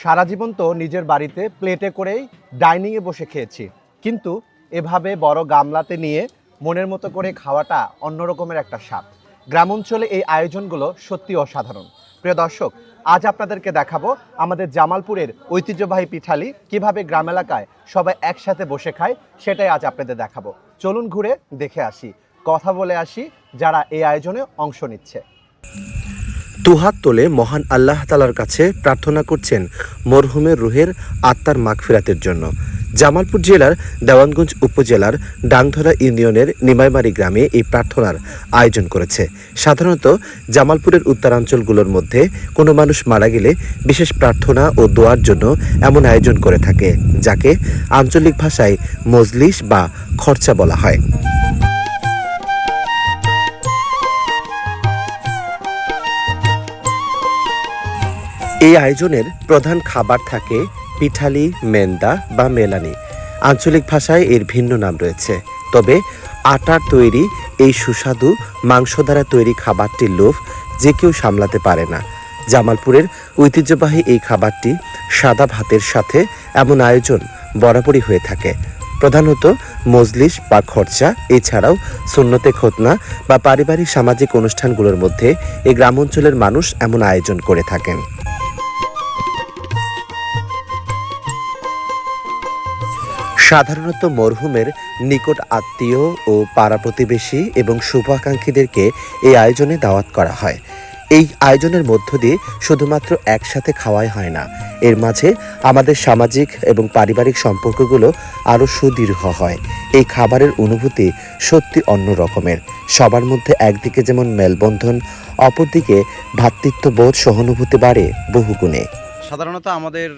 সারা জীবন তো নিজের বাড়িতে প্লেটে করেই ডাইনিংয়ে বসে খেয়েছি। কিন্তু এভাবে বড় গামলাতে নিয়ে মনের মতো করে খাওয়াটা অন্য রকমের একটা স্বাদ। গ্রাম অঞ্চলে এই আয়োজনগুলো সত্যি অসাধারণ। প্রিয় দর্শক, আজ আপনাদেরকে দেখাবো আমাদের জামালপুরের ঐতিহ্যবাহী পিঠালি কীভাবে গ্রাম এলাকায় সবাই একসাথে বসে খায়, সেটাই আজ আপনাদের দেখাবো। চলুন ঘুরে দেখে আসি। কথা বলে আসি যারা এই আয়োজনে অংশ নিচ্ছে। দুহাত তোলে মহান আল্লাহ তালার কাছে প্রার্থনা করছেন মরহুমের রুহের আত্মার মাগফিরাতের জন্য। জামালপুর জেলার দেওয়ানগঞ্জ উপজেলার ডাংধরা ইউনিয়নের নিমাইমারি গ্রামে এই প্রার্থনার আয়োজন করেছে। সাধারণত জামালপুরের উত্তরাঞ্চলগুলোর মধ্যে কোনো মানুষ মারা গেলে বিশেষ প্রার্থনা ও দোয়ার জন্য এমন আয়োজন করে থাকে, যাকে আঞ্চলিক ভাষায় মজলিস বা খরচা বলা হয়। এই আয়োজনের প্রধান খাবার থাকে পিঠালি, মেন্দা বা মেলানি। আঞ্চলিক ভাষায় এর ভিন্ন নাম রয়েছে। তবে আটার তৈরি এই সুস্বাদু মাংস দ্বারা তৈরি খাবারটির লোভ যে কেউ সামলাতে পারে না। জামালপুরের ঐতিহ্যবাহী এই খাবারটি সাদা ভাতের সাথে এমন আয়োজন বরাবরই হয়ে থাকে। প্রধানত মজলিস বা খরচা, এছাড়াও সুন্নতে খতনা বা পারিবারিক সামাজিক অনুষ্ঠানগুলোর মধ্যে এই গ্রাম অঞ্চলের মানুষ এমন আয়োজন করে থাকেন। সাধারণত মরহুমের নিকট আত্মীয় ও পাড়া প্রতিবেশী এবং শুভাকাঙ্ক্ষীদেরকে এই আয়োজনে দাওয়াত করা হয়। এই আয়োজনের মধ্য দিয়ে শুধুমাত্র একসাথে খাওয়াই হয় না, এর মাঝে আমাদের সামাজিক এবং পারিবারিক সম্পর্কগুলো আরও সুদৃঢ় হয়। এই খাবারের অনুভূতি সত্যি অন্য রকমের। সবার মধ্যে একদিকে যেমন মেলবন্ধন, অপরদিকে ভ্রাতৃত্ববোধ সহানুভূতি বাড়ে বহুগুণে। সাধারণত আমাদের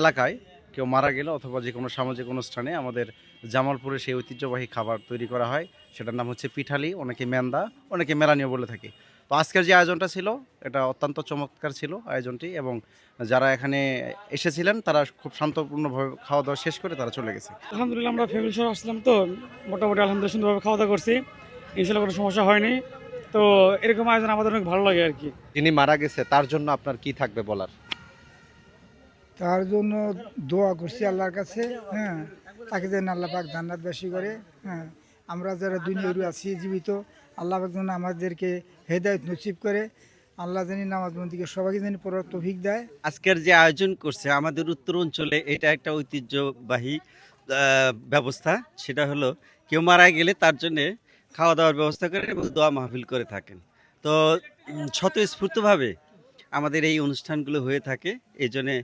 এলাকায় কেউ মারা গেলে অথবা যে কোনো সামাজিক অনুষ্ঠানে আমাদের জামালপুরে সেই ঐতিহ্যবাহী খাবার তৈরি করা হয়। সেটার নাম হচ্ছে পিঠালি অনেকে মেন্দা অনেকে মেলানিও বলে থাকি। তো আজকের যে আয়োজনটা ছিল এটা অত্যন্ত চমৎকার ছিল আয়োজনটি এবং যারা এখানে এসেছিলেন তারা খুব শান্তপূর্ণভাবে খাওয়া দাওয়া শেষ করে তারা চলে গেছে। আলহামদুলিল্লাহ আমরা ফ্যামিলি সহ আসলাম তো মোটামুটি আলহামদুলিল্লাহ সুন্দরভাবে খাওয়া দাওয়া করছি। ইনশাল্লাহ কোনো সমস্যা হয়নি। তো এরকম আয়োজন আমাদের অনেক ভালো লাগে আর কি। যিনি মারা গেছে তার জন্য আপনার কি থাকবে বলার? তার জন্য দোয়া করছি আল্লাহর কাছে হ্যাঁ। তাকে যেন আল্লাহ পাক জান্নাত বেশি করে হ্যাঁ। আমরা যারা দুনিয়ারু আছি, জীবিত, আল্লাহ পাক যেন আমাদেরকে হেদায়ত নসিব করে। আল্লাহ জানি নামাজ বন্দিকে সবাইকে জানি পড়ার তৌফিক দেয়। আজকের যে আয়োজন করছে আমাদের উত্তর অঞ্চলে এটা একটা ঐতিহ্যবাহী ব্যবস্থা। সেটা হলো, কেউ মারা গেলে তার জন্যে খাওয়া দাওয়ার ব্যবস্থা করে এবং দোয়া মাহফিল করে থাকেন। তো স্বতঃস্ফূর্তভাবে আমাদের এই অনুষ্ঠানগুলো হয়ে থাকে। এই জন্যে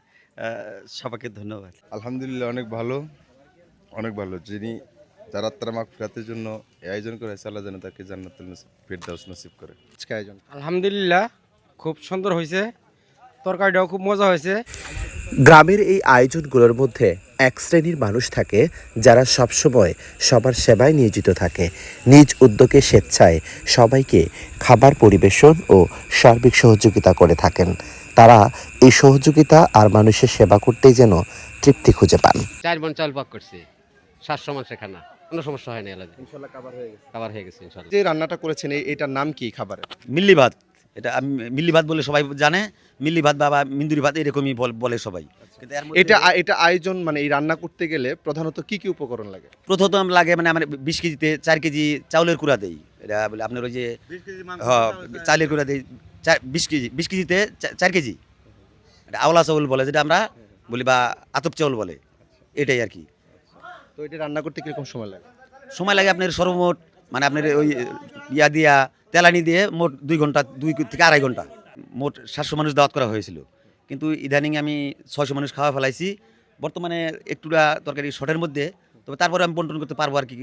সবাইকে ধন্যবাদ। আলহামদুলিল্লাহ অনেক ভালো। অনেক ভালো। যিনি যার মাগ ফেরাতের জন্য এই আয়োজন করে আল্লাহ যেন তাকে জান্নাতুল নসিব ফেরদাউস নসিব করে। আজকে আয়োজন। আলহামদুলিল্লাহ খুব সুন্দর হয়েছে। তরকারিটাও খুব মজা হয়েছে। গ্রামের এই আয়োজনগুলোর মধ্যে এক শ্রেণির মানুষ থাকে যারা সবসময় সবার সেবায় নিয়োজিত থাকে। নিজ উদ্যোগে স্বেচ্ছায় সবাইকে খাবার পরিবেশন ও সার্বিক সহযোগিতা করে থাকেন। তারা এই সহযোগিতা আর মানুষের সেবা করতেই যেন তৃপ্তি খুঁজে পান। চার মন চাল পাক করছি। সাতশো মানুষের খানা কোনো সমস্যা হয় না ইনশাল্লাহ কাবার হয়ে গেছে। খাবার হয়ে গেছে ইনশাল্লাহ। যে রান্নাটা করেছেন এই- এটার নাম কি খাবারের মিল্লি ভাত এটা আমি মিল্লি ভাত বলে সবাই জানে। মিল্লি ভাত বা বা মিন্দুরি ভাত এরকমই বল- বলে সবাই। কিন্তু এর মধ্যে এটা এটা আয়োজন মানে এই রান্না করতে গেলে প্রধানত কি কি উপকরণ লাগে? প্রথম লাগে মানে আমার বিশ কেজিতে চার কেজি চাউলের কুড়া দেই। এটা বলে আপনার ওই যে হ্যাঁ চালের কুড়া দিই। চার বিশ কেজি বিশ কেজিতে চার কেজি। এটা আওলা চাউল বলে যেটা আমরা বলি বা আতপ চাউল বলে। এটাই আর কি। তো এটা রান্না করতে কীরকম সময় লাগে? সময় লাগে আপনার সর্বমোট মানে আপনার ওই ইয়া দিয়া তেলানি দিয়ে মোট দুই ঘণ্টা দুই থেকে আড়াই ঘণ্টা। মোট সাতশো মানুষ দাওয়াত করা হয়েছিল। কিন্তু ইদানিং আমি ছয়শো মানুষ খাওয়া ফেলাইছি। বর্তমানে একটুটা তরকারি শর্টের মধ্যে তবে তারপরে আমি বন্টন করতে পারব আর কি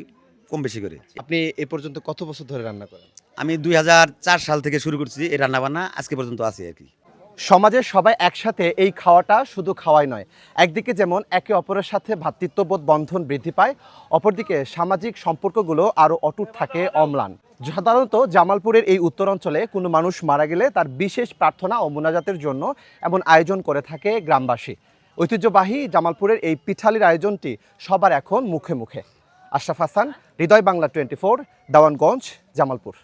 কম বেশি করে। আপনি এ পর্যন্ত কত বছর ধরে রান্না করেন? আমি দু হাজার চার সাল থেকে শুরু করছি এই রান্নাবান্না আজকে পর্যন্ত আছে আর কি। সমাজের সবাই একসাথে এই খাওয়াটা শুধু খাওয়াই নয় একদিকে যেমন একে অপরের সাথে ভ্রাতৃত্ববোধ বন্ধন বৃদ্ধি পায় অপরদিকে সামাজিক সম্পর্কগুলো আরও অটুট থাকে অম্লান। সাধারণত জামালপুরের এই উত্তরাঞ্চলে কোনো মানুষ মারা গেলে তার বিশেষ প্রার্থনা ও মোনাজাতের জন্য এমন আয়োজন করে থাকে গ্রামবাসী। ঐতিহ্যবাহী জামালপুরের এই পিঠালির আয়োজনটি সবার এখন মুখে মুখে। Ashraf Hasan Hridoy Bangla twenty four Dewanganj Jamalpur.